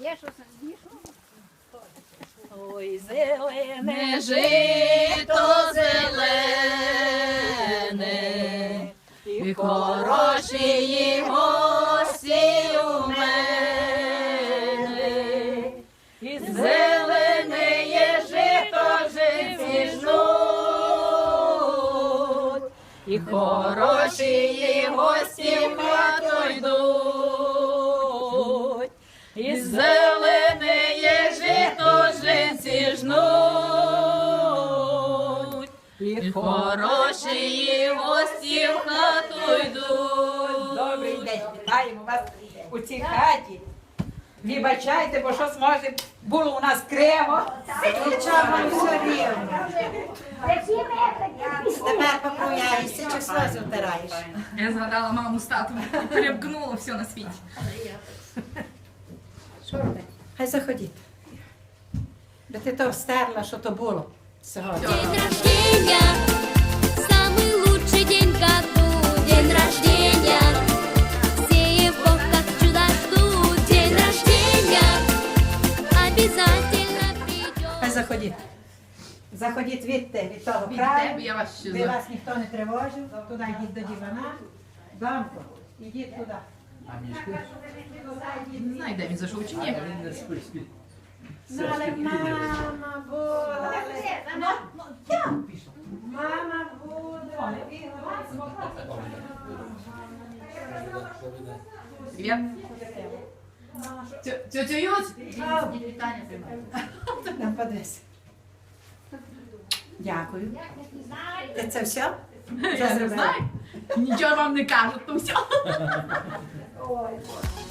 Є щось Ой, зелене жито зелене, і хороші гості у мене, і зелене є жито житті жнуть, і хороші гості у мене. Зелене є жито житі жнуть, і хороші гості в хату йдуть. Добрий день, вітаємо вас у цій хаті. Вибачайте, бо щось може було у нас криво. Нічого все рівно. Тепер поправляєшся чи сльози втираєш? Я згадала маму з татом, перемкнула все на світі. Що? Хай заходіть. Би ти то стерла, що то було сьогодні. День рождения, самый лучший день в году. День рождения, все чудо. День обязательно. Хай заходіть. Заходіть відте, від того краю. я вас ще Ви за. вас ніхто не тривожив. Туди йдіть до дивана. Бамко, ідіть туди. Не знаю, де він зайшов чи ні. Ну, але мама була. Мама буде. Привіт. Тьо- Тьотю Юць. Там подивись. Дякую. Ти це все? Я не знаю. Нічого вам не кажуть, то все. Ой, Боже.